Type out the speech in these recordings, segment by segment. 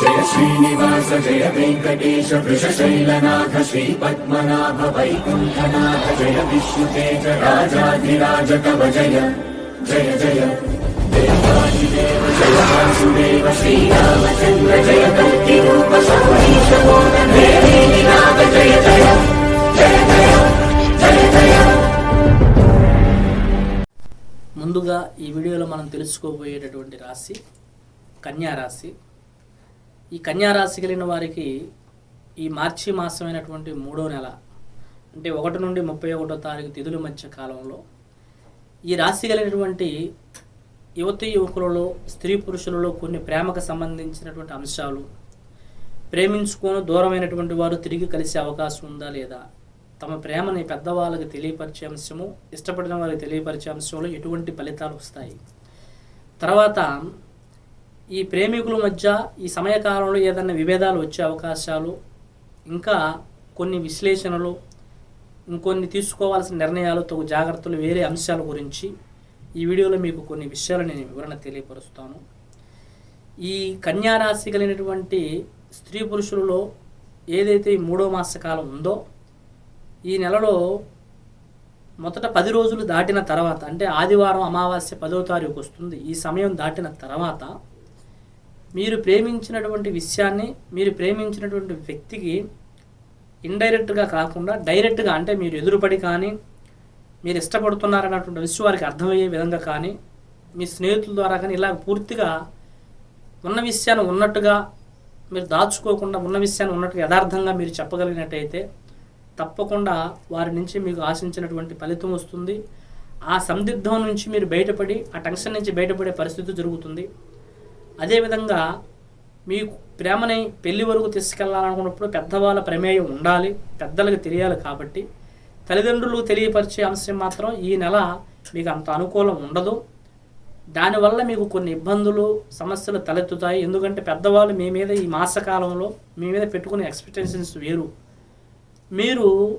జయ శ్రీనివాస జయ వెంకటేశ వృషశైలనాథ శ్రీ పద్మనాభ వైకుంఠనాథ జయ విష్ణుతేజ రాజాధిరాజ కవ జయ జయ జయ. దేవాదిదేవ జయ వాసుదేవ శ్రీరామచంద్ర జయ కల్కి రూప సౌరీశ నాథ జయ జయ జయ జయ జయ జయ. ముందుగా ఈ వీడియోలో మనం తెలుసుకోబోయేటటువంటి రాశి కన్యా రాశి. ఈ కన్యా రాశి కలిగిన వారికి ఈ మార్చి మాసమైనటువంటి మూడో నెల అంటే ఒకటి నుండి ముప్పై ఒకటో తారీఖు తిథుల మధ్య కాలంలో ఈ రాశి కలిగినటువంటి యువతి యువకులలో స్త్రీ పురుషులలో కొన్ని ప్రేమకు సంబంధించినటువంటి అంశాలు ప్రేమించుకొని దూరమైనటువంటి వారు తిరిగి కలిసే అవకాశం ఉందా లేదా తమ ప్రేమని పెద్దవాళ్ళకి తెలియపరిచే అంశము ఇష్టపడిన వారికి తెలియపరిచే అంశంలో ఎటువంటి ఫలితాలు వస్తాయి. తర్వాత ఈ ప్రేమికుల మధ్య ఈ సమయకాలంలో ఏదైనా విభేదాలు వచ్చే అవకాశాలు ఇంకా కొన్ని విశ్లేషణలు ఇంకొన్ని తీసుకోవాల్సిన నిర్ణయాలు తగు జాగ్రత్తలు వేరే అంశాల గురించి ఈ వీడియోలో మీకు కొన్ని విషయాలు నేను వివరణ తెలియపరుస్తాను. ఈ కన్యారాశి కలిగినటువంటి స్త్రీ పురుషులలో ఏదైతే ఈ మూడో మాస కాలం ఉందో ఈ నెలలో మొదట పది రోజులు దాటిన తర్వాత అంటే ఆదివారం అమావాస్య పదో తారీఖు వస్తుంది ఈ సమయం దాటిన తర్వాత మీరు ప్రేమించినటువంటి విషయాన్ని మీరు ప్రేమించినటువంటి వ్యక్తికి ఇండైరెక్ట్గా కాకుండా డైరెక్ట్గా అంటే మీరు ఎదురుపడి కానీ మీరు ఇష్టపడుతున్నారన్నటువంటి విషయం వారికి అర్థమయ్యే విధంగా కానీ మీ స్నేహితుల ద్వారా కానీ ఇలా పూర్తిగా ఉన్న విషయాన్ని ఉన్నట్టుగా మీరు దాచుకోకుండా ఉన్న విషయాన్ని ఉన్నట్టుగా యథార్థంగా మీరు చెప్పగలిగినట్టయితే తప్పకుండా వారి నుంచి మీకు ఆశించినటువంటి ఫలితం వస్తుంది. ఆ సందిగ్ధం నుంచి మీరు బయటపడి ఆ టెన్షన్ నుంచి బయటపడే పరిస్థితి జరుగుతుంది. అదేవిధంగా మీకు ప్రేమని పెళ్ళి వరకు తీసుకెళ్ళాలనుకున్నప్పుడు పెద్దవాళ్ళ ప్రమేయం ఉండాలి పెద్దలకు తెలియాలి కాబట్టి తల్లిదండ్రులకు తెలియపరిచే అంశం మాత్రం ఈ నెల మీకు అంత అనుకూలం ఉండదు. దానివల్ల మీకు కొన్ని ఇబ్బందులు సమస్యలు తలెత్తుతాయి. ఎందుకంటే పెద్దవాళ్ళు మీ మీద ఈ మాసకాలంలో మీ మీద పెట్టుకునే ఎక్స్పెక్టేషన్స్ వేరు. మీరు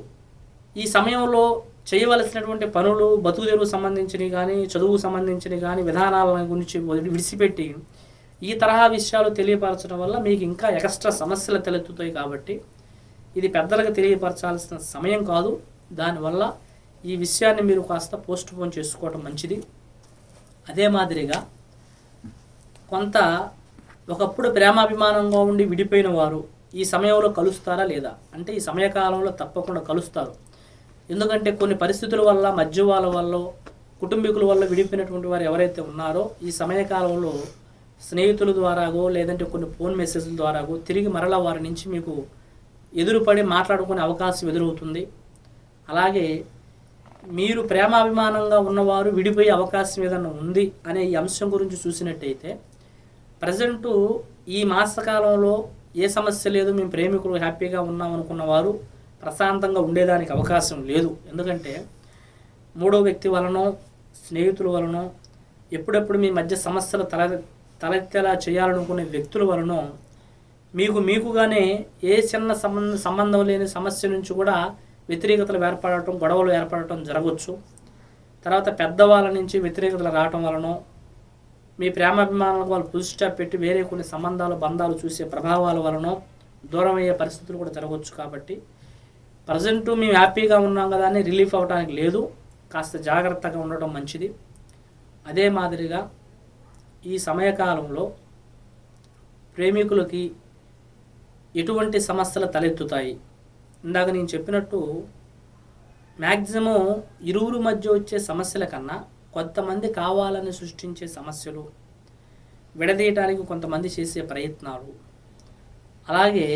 ఈ సమయంలో చేయవలసినటువంటి పనులు బతుకు తెరువు సంబంధించినవి కానీ చదువుకు సంబంధించినవి కానీ విధానాల గురించి వదిలి- విడిచిపెట్టి ఈ తరహా విషయాలు తెలియపరచడం వల్ల మీకు ఇంకా ఎక్స్ట్రా సమస్యలు తలెత్తుతాయి కాబట్టి ఇది పెద్దలకు తెలియపరచాల్సిన సమయం కాదు. దానివల్ల ఈ విషయాన్ని మీరు కాస్త పోస్ట్ పోన్ చేసుకోవటం మంచిది. అదే మాదిరిగా కొంత ఒకప్పుడు ప్రేమాభిమానంగా ఉండి విడిపోయిన వారు ఈ సమయంలో కలుస్తారా లేదా? అంటే ఈ సమయకాలంలో తప్పకుండా కలుస్తారు. ఎందుకంటే కొన్ని పరిస్థితుల వల్ల మధ్యవాళ్ళ వల్ల కుటుంబీకుల వల్ల విడిపోయినటువంటి వారు ఎవరైతే ఉన్నారో ఈ సమయకాలంలో స్నేహితుల ద్వారాగో లేదంటే కొన్ని ఫోన్ మెసేజ్ల ద్వారాగో తిరిగి మరలా వారి నుంచి మీకు ఎదురుపడి మాట్లాడుకునే అవకాశం ఎదురవుతుంది. అలాగే మీరు ప్రేమాభిమానంగా ఉన్నవారు విడిపోయే అవకాశం ఏదైనా ఉంది అనే ఈ అంశం గురించి చూసినట్టయితే ప్రజెంటు ఈ మాసకాలంలో ఏ సమస్య లేదు మేము ప్రేమికులు హ్యాపీగా ఉన్నాం అనుకున్న వారు ప్రశాంతంగా ఉండేదానికి అవకాశం లేదు. ఎందుకంటే మూడో వ్యక్తి వలనో స్నేహితుల వలనో ఎప్పుడెప్పుడు మీ మధ్య సమస్యలు తల తలెత్తేలా చేయాలనుకునే వ్యక్తుల వలన మీకు మీకుగానే ఏ చిన్న సంబంధం సంబంధం లేని సమస్య నుంచి కూడా వ్యతిరేకతలు ఏర్పడటం గొడవలు ఏర్పడటం జరగవచ్చు. తర్వాత పెద్దవాళ్ళ నుంచి వ్యతిరేకతలు రావటం వలనో మీ ప్రేమాభిమానాలకు వాళ్ళు ఫుల్ పెట్టి వేరే కొన్ని సంబంధాలు బంధాలు చూసే ప్రభావాల వలన దూరం అయ్యే పరిస్థితులు కూడా జరగవచ్చు కాబట్టి ప్రజెంట్ మేము హ్యాపీగా ఉన్నాం కదా అని రిలీఫ్ అవ్వడానికి లేదు. కాస్త జాగ్రత్తగా ఉండడం మంచిది. అదే మాదిరిగా ఈ సమయకాలంలో ప్రేమికులకి ఎటువంటి సమస్యలు తలెత్తుతాయి? ఇందాక నేను చెప్పినట్టు మ్యాక్సిమం ఇరువురు మధ్య వచ్చే సమస్యల కన్నా కొంతమంది కావాలని సృష్టించే సమస్యలు విడదీయటానికి కొంతమంది చేసే ప్రయత్నాలు. అలాగే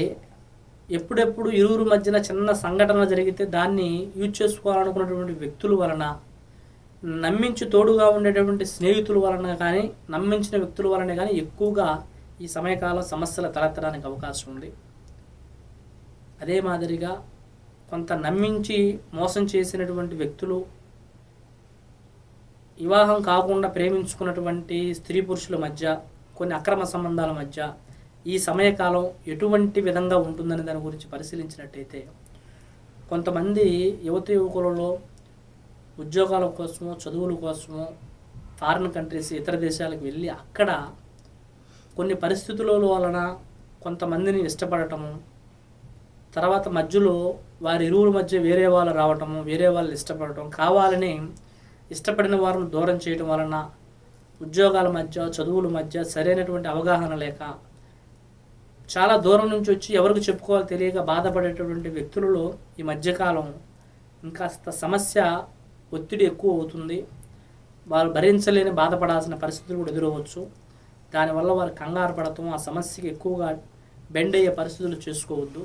ఎప్పుడెప్పుడు ఇరువురు మధ్యన చిన్న సంఘటన జరిగితే దాన్ని యూజ్ చేసుకోవాలనుకున్నటువంటి వ్యక్తుల వలన నమ్మించి తోడుగా ఉండేటటువంటి స్నేహితుల వలన కానీ నమ్మించిన వ్యక్తుల వలన కానీ ఎక్కువగా ఈ సమయకాలం సమస్యలు తలెత్తడానికి అవకాశం ఉంది. అదే మాదిరిగా కొంత నమ్మించి మోసం చేసినటువంటి వ్యక్తులు వివాహం కాకుండా ప్రేమించుకున్నటువంటి స్త్రీ పురుషుల మధ్య కొన్ని అక్రమ సంబంధాల మధ్య ఈ సమయకాలం ఎటువంటి విధంగా ఉంటుందని దాని గురించి పరిశీలించినట్టయితే కొంతమంది యువత యువకులలో ఉద్యోగాల కోసము చదువుల కోసము ఫారిన్ కంట్రీస్ ఇతర దేశాలకు వెళ్ళి అక్కడ కొన్ని పరిస్థితుల వలన కొంతమందిని ఇష్టపడటము తర్వాత మధ్యలో వారి ఇరువుల మధ్య వేరే వాళ్ళు రావటము వేరే వాళ్ళు ఇష్టపడటం కావాలని ఇష్టపడిన వారిని దూరం చేయటం వలన ఉద్యోగాల మధ్య చదువుల మధ్య సరైనటువంటి అవగాహన లేక చాలా దూరం నుంచి వచ్చి ఎవరికి చెప్పుకోవాలో తెలియక బాధపడేటటువంటి వ్యక్తులలో ఈ మధ్యకాలం ఇంకాస్త సమస్య ఒత్తిడి ఎక్కువ అవుతుంది. వారు భరించలేని బాధపడాల్సిన పరిస్థితులు కూడా ఎదురవచ్చు దానివల్ల వారు కంగారు పడటం ఆ సమస్యకి ఎక్కువగా బెండ్ అయ్యే పరిస్థితులు చేసుకోవద్దు.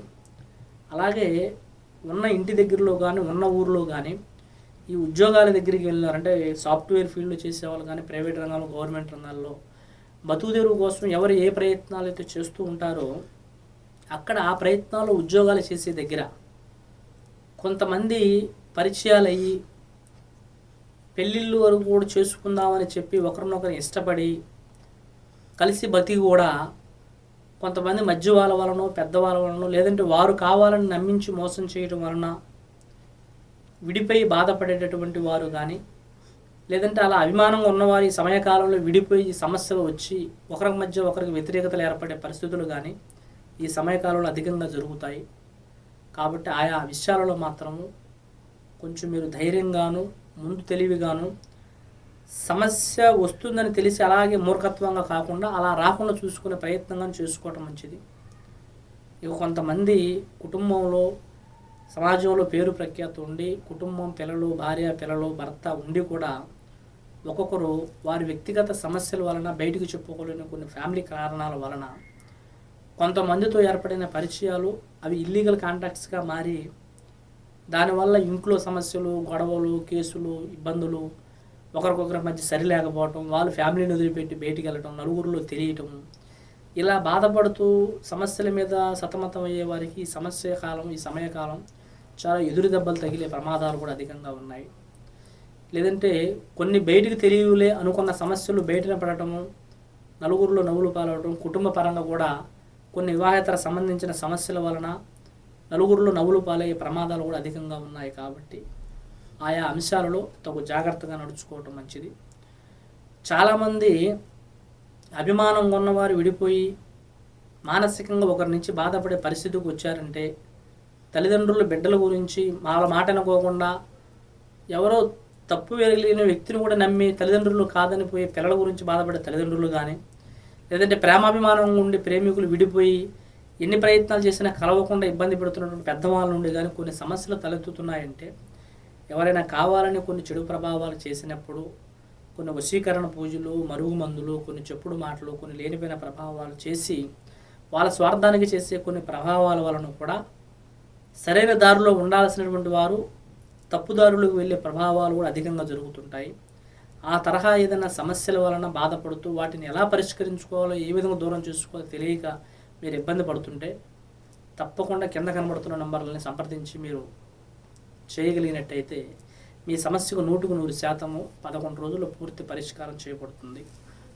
అలాగే ఉన్న ఇంటి దగ్గరలో కానీ ఉన్న ఊరిలో కానీ ఈ ఉద్యోగాల దగ్గరికి వెళ్ళినారంటే సాఫ్ట్వేర్ ఫీల్డ్లో చేసేవాళ్ళు కానీ ప్రైవేట్ రంగంలో గవర్నమెంట్ రంగాల్లో బతుకు తెరువు కోసం ఎవరు ఏ ప్రయత్నాలు అయితే చేస్తూ ఉంటారో అక్కడ ఆ ప్రయత్నాలు ఉద్యోగాలు చేసే దగ్గర కొంతమంది పరిచయాలు అయ్యి పెళ్ళిళ్ళు వరకు కూడా చేసుకుందామని చెప్పి ఒకరినొకరు ఇష్టపడి కలిసి బతికి కూడా కొంతమంది మధ్య వాళ్ళ వలనో పెద్దవాళ్ళ వలన లేదంటే వారు కావాలని నమ్మించి మోసం చేయడం వలన విడిపోయి బాధపడేటటువంటి వారు కానీ లేదంటే అలా అభిమానంగా ఉన్నవారు ఈ సమయకాలంలో విడిపోయి సమస్యలు వచ్చి ఒకరి మధ్య ఒకరికి వ్యతిరేకతలు ఏర్పడే పరిస్థితులు కానీ ఈ సమయకాలంలో అధికంగా జరుగుతాయి. కాబట్టి ఆయా విషయాలలో మాత్రము కొంచెం మీరు ధైర్యంగాను ముందు తెలివిగాను సమస్య వస్తుందని తెలిసి అలాగే మూర్ఖత్వంగా కాకుండా అలా రాకుండా చూసుకునే ప్రయత్నంగా చేసుకోవటం మంచిది. ఇక కొంతమంది కుటుంబంలో సమాజంలో పేరు ప్రఖ్యాతి ఉండి కుటుంబం పిల్లలు భార్య పిల్లలు భర్త ఉండి కూడా ఒక్కొక్కరు వారి వ్యక్తిగత సమస్యల వలన బయటకు చెప్పుకోలేని కొన్ని ఫ్యామిలీ కారణాల వలన కొంతమందితో ఏర్పడిన పరిచయాలు అవి ఇల్లీగల్ కాంటాక్ట్స్గా మారి దానివల్ల ఇంట్లో సమస్యలు గొడవలు కేసులు ఇబ్బందులు ఒకరికొకరి మధ్య సరిలేకపోవటం వాళ్ళు ఫ్యామిలీని వదిలిపెట్టి బయటికి వెళ్ళటం నలుగురిలో తెలియటం ఇలా బాధపడుతూ సమస్యల మీద సతమతం అయ్యే వారికి ఈ సమస్య కాలం ఈ సమయకాలం చాలా ఎదురు దెబ్బలు తగిలే ప్రమాదాలు కూడా అధికంగా ఉన్నాయి. లేదంటే కొన్ని బయటికి తెలియలే అనుకున్న సమస్యలు బయటన పడటము నలుగురిలో నవ్వులు పాలవడం కుటుంబ పరంగా కూడా కొన్ని వివాహేతర సంబంధించిన సమస్యల వలన నలుగురిలో నవ్వులు పాలయ్యే ప్రమాదాలు కూడా అధికంగా ఉన్నాయి కాబట్టి ఆయా అంశాలలో తగు జాగ్రత్తగా నడుచుకోవటం మంచిది. చాలామంది అభిమానం ఉన్నవారు విడిపోయి మానసికంగా ఒకరి నుంచి బాధపడే పరిస్థితికి వచ్చారంటే తల్లిదండ్రులు బిడ్డల గురించి వాళ్ళ మాట అనుకోకుండా ఎవరో తప్పు వెలిగిన వ్యక్తిని కూడా నమ్మి తల్లిదండ్రులు కాదని పోయి పిల్లల గురించి బాధపడే తల్లిదండ్రులు కానీ లేదంటే ప్రేమాభిమానం ఉండి ప్రేమికులు విడిపోయి ఎన్ని ప్రయత్నాలు చేసినా కలవకుండా ఇబ్బంది పెడుతున్నటువంటి పెద్దవాళ్ళ నుండి కానీ కొన్ని సమస్యలు తలెత్తుతున్నాయంటే ఎవరైనా కావాలని కొన్ని చెడు ప్రభావాలు చేసినప్పుడు కొన్ని వశీకరణ పూజలు మరుగు మందులు కొన్ని చెప్పుడు మాటలు కొన్ని లేనిపోయిన ప్రభావాలు చేసి వాళ్ళ స్వార్థానికి చేసే కొన్ని ప్రభావాల వలన కూడా సరైన దారిలో ఉండాల్సినటువంటి వారు తప్పుదారులకు వెళ్ళే ప్రభావాలు కూడా అధికంగా జరుగుతుంటాయి. ఆ తరహా ఏదైనా సమస్యల వలన బాధపడుతూ వాటిని ఎలా పరిష్కరించుకోవాలో ఏ విధంగా దూరం చేసుకోవాలో తెలియక మీరు ఇబ్బంది పడుతుంటే తప్పకుండా కింద కనబడుతున్న నంబర్లని సంప్రదించి మీరు చేయగలిగినట్టయితే మీ సమస్యకు నూటుకు నూరు శాతము పదకొండు రోజుల్లో పూర్తి పరిష్కారం చేయబడుతుంది.